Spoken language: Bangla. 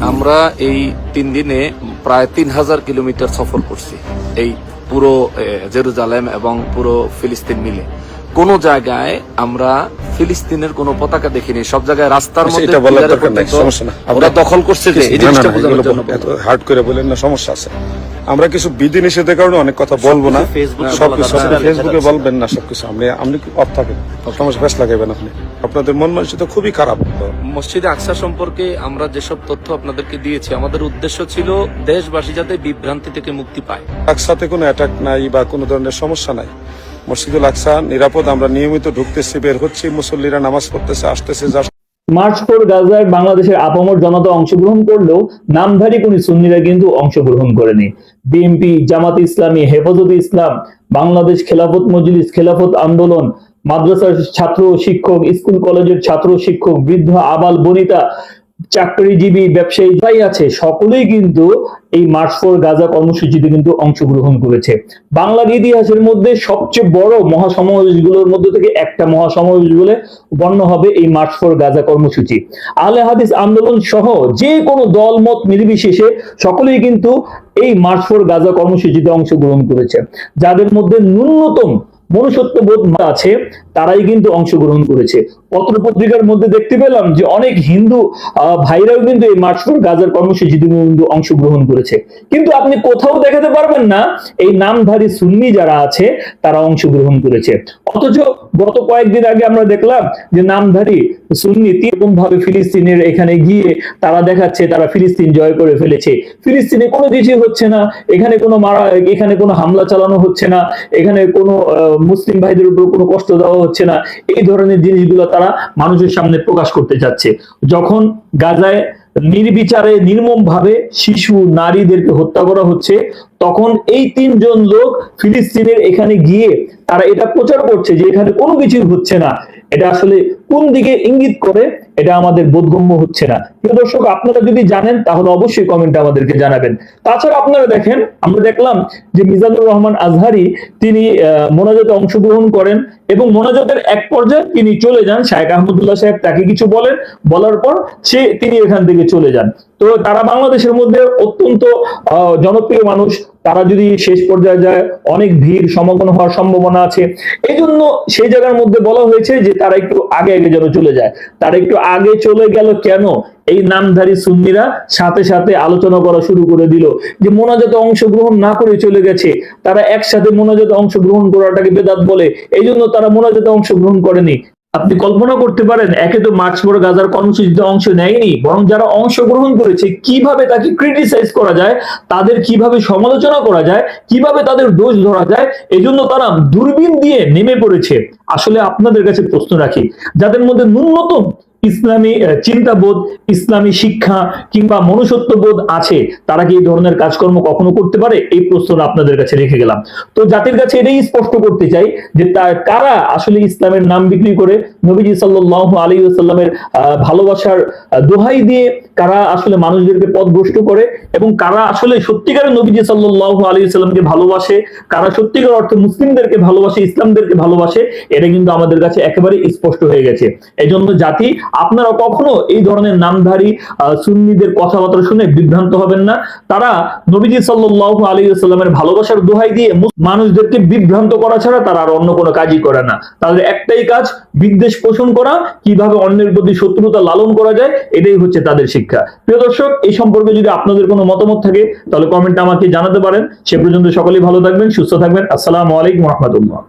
আমরা এই তিন দিনে প্রায় তিন হাজার কিলোমিটার সফর করছি, এই পুরো জেরুজালেম এবং পুরো ফিলিস্তিন মিলে। কোন জায়গায় আমরা ফিলিস্তিনের কোনো পতাকা দেখিনি। সব জায়গায় রাস্তার মধ্যে এটা বলার দরকার নাই, সমস্যা না। ওরা আমরা- দখল করছে যে এই জিনিসটা বোঝানোর জন্য হার্ড করে বলেন না সমস্যা আছে। আমরা কিছু বিধি নিষেধের কারণে অনেক কথা বলব না। ফেসবুকে সবকিছু বলা ফেসবুকে বলবেন না সবকিছু। আপনি আপনি কি অফ থাকেন। সমস্যা ফেস লাগাইবেন আপনি। আপনাদের মন মানসিকতা খুবই খারাপ। মসজিদে আকসা সম্পর্কে আমরা যেসব তথ্য আপনাদেরকে দিয়েছি আমাদের উদ্দেশ্য ছিল দেশবাসী যাতে বিভ্রান্তি থেকে মুক্তি পায়। আকসাতে কোনো অ্যাটাক নাই বা কোনো ধরনের সমস্যা নাই। মসজিদুল আকসা, নিরাপদ, আমরা নিয়মিত ঢুকতেছি, বের হচ্ছি, মুসল্লিরা নামাজ পড়তেছে, আসতেছে যাচ্ছে মার্চ ফোর গাজায় বাংলাদেশের আপামর জনতা অংশগ্রহণ করলেও নামধারী কোন সুন্নিরা কিন্তু অংশগ্রহণ করেনি। বিএনপি জামাত ইসলামী, হেফাজতে ইসলাম, বাংলাদেশ খেলাফত মজলিস, খেলাফত আন্দোলন, মাদ্রাসার ছাত্র শিক্ষক, স্কুল কলেজের ছাত্র শিক্ষক, বৃদ্ধ, আবাল, বনিতা, চাকরিজীবী, ব্যবসায়ী যাই আছে, সকলেই কিন্তু এই মার্চ ফোর গাজা কর্মসূচিতে কিন্তু অংশগ্রহণ করেছে। বাংলার ইতিহাসের মধ্যে সবচেয়ে বড় মহাসমাবেশগুলোর মধ্যে থেকে একটা মহাসমাবেশ বলে গণ্য হবে এই মার্চ ফোর গাজা কর্মসূচি। আলে হাদিস আন্দোলন সহ যে কোনো দলমত নির্বিশেষে সকলেই কিন্তু এই মার্চ ফোর গাজা কর্মসূচিতে অংশগ্রহণ করেছে। যাদের মধ্যে ন্যূনতম মনুষ্যত্ববোধ আছে, তারাই কিন্তু অংশগ্রহণ করেছে। পত্র পত্রিকার মধ্যে দেখতে পেলাম যে অনেক হিন্দু ভাইরাও কিন্তু এই মার্চ ফর গাজার কর্মসূচিতে কিন্তু অংশগ্রহণ করেছে। কিন্তু আপনি কোথাও দেখাতে পারবেন না, এই নামধারী সুন্নি যারা আছে, তারা অংশগ্রহণ করেছে। অথচ গত কয়েকদিন আগে আমরা দেখলাম যে নামধারী সুন্নি এরকম ভাবে ফিলিস্তিনের এখানে গিয়ে তারা দেখাচ্ছে, তারা ফিলিস্তিন জয় করে ফেলেছে। ফিলিস্তিনে কোনো কিছু হচ্ছে না, এখানে কোনো মারা, এখানে কোনো হামলা চালানো হচ্ছে না, এখানে কোনো মুসলিম ভাইদের উপর কোনো কষ্ট দেওয়া হচ্ছে না। এই ধরনের জিনিসগুলো তারা মানুষের সামনে প্রকাশ করতে যাচ্ছে যখন গাজায় নির্বিচারে নির্মম ভাবে শিশু নারীদেরকে হত্যা করা হচ্ছে, তখন এই তিনজন লোক ফিলিস্তিনের এখানে গিয়ে তারা এটা প্রচার করছে যে এখানে কোনো কিছুই হচ্ছে না। এটা আসলে কোন দিকে ইঙ্গিত করে, এটা আমাদের বোধগম্য হচ্ছে না। প্রিয় দর্শক, আপনারা যদি জানেন, তাহলে অবশ্যই কমেন্টে আমাদেরকে জানাবেন। তাছাড়া আপনারা দেখেন, আমরা দেখলাম যে মিজানুর রহমান আজহারি, তিনি মোনাজাতে অংশগ্রহণ করেন এবং মোনাজাতের এক পর্যায়ে তিনি চলে যান। শাহেখ আহমদুল্লাহ সাহেব তাকে কিছু বলেন। বলার পর সে, তিনি এখান থেকে চলে যান। তো তারা বাংলাদেশের মধ্যে অত্যন্ত জনপ্রিয় মানুষ। তারা যদি শেষ পর্যায়ে যায়, অনেক ভিড়, সমাগম হওয়ার সম্ভাবনা আছে। এই জন্য সেই জায়গার মধ্যে বলা হয়েছে যে তারা একটু আগে আগে যেন চলে যায়। তার একটু আগে চলে গেল কেন? এই নামধারী সুন্নিরা সাথে সাথে আলোচনা করা শুরু করে দিল যে মোনাজাতে অংশগ্রহণ না করে চলে গেছে। তারা একসাথে মোনাজাতে অংশগ্রহণ করাটাকে বেদাত বলে। এই জন্য তারা মোনাজাতে অংশগ্রহণ করেনি। আপনি কল্পনা করতে পারেন, একে তো মার্চ বড় গাজার কর্মসূচিতে অংশ নেয়নি, বরং যারা অংশগ্রহণ করেছে, কীভাবে তাকে ক্রিটিসাইজ করা যায়, তাদের কীভাবে সমালোচনা করা যায়, কীভাবে তাদের দোষ ধরা যায়, এজন্য জন্য তারা দূরবীন দিয়ে নেমে পড়েছে। আসলে আপনাদের কাছে প্রশ্ন রাখি, যাদের মধ্যে ন্যূনতম ইসলামী চিন্তাবোধ, ইসলামী শিক্ষা কিংবা মনুষ্যত্ববোধ আছে, তারা কি এই ধরনের কাজকর্ম কখনো করতে পারে? এই প্রশ্ন আপনাদের কাছে রেখে গেলাম। তো জাতির কাছে এটাই স্পষ্ট করতে চাই যে তার কারা আসলে ইসলামের নাম বিক্রি করে? নবীজি সাল্লাহ আলী আহ, ভালোবাসার দোহাই দিয়ে কারা আসলে মানুষদেরকে পথভ্রষ্ট করে এবং কারা আসলে সত্যিকারের নবীজি সাল্লাহ আলী সাল্লামকে ভালোবাসে, কারা সত্যিকার অর্থে মুসলিমদেরকে ভালোবাসে, ইসলামদেরকে ভালোবাসে, এটা কিন্তু আমাদের কাছে একেবারে স্পষ্ট হয়ে গেছে। এই জন্য জাতি, আপনারা কখনো এই ধরনের নামধারী সুন্নিদের কথাবার্তা শুনে বিভ্রান্ত হবেন না। তারা নবীজি সাল্লাহ আলী সাল্লামের ভালোবাসার দোহাই দিয়ে মানুষদেরকে বিভ্রান্ত করা ছাড়া তারা আর অন্য কোনো কাজই করে না। তাদের একটাই কাজ, বিদ্বেষ পোষণ করা, কীভাবে অন্যের প্রতি শত্রুতা লালন করা যায়, এটাই হচ্ছে তাদের শিক্ষা। প্রিয় দর্শক, এই সম্পর্কে যদি আপনাদের কোনো মতামত থাকে, তাহলে কমেন্টে আমাকে জানাতে পারেন। সে পর্যন্ত সকলেই ভালো থাকবেন, সুস্থ থাকবেন। আসসালামু আলাইকুম রহমতুল্লাহ।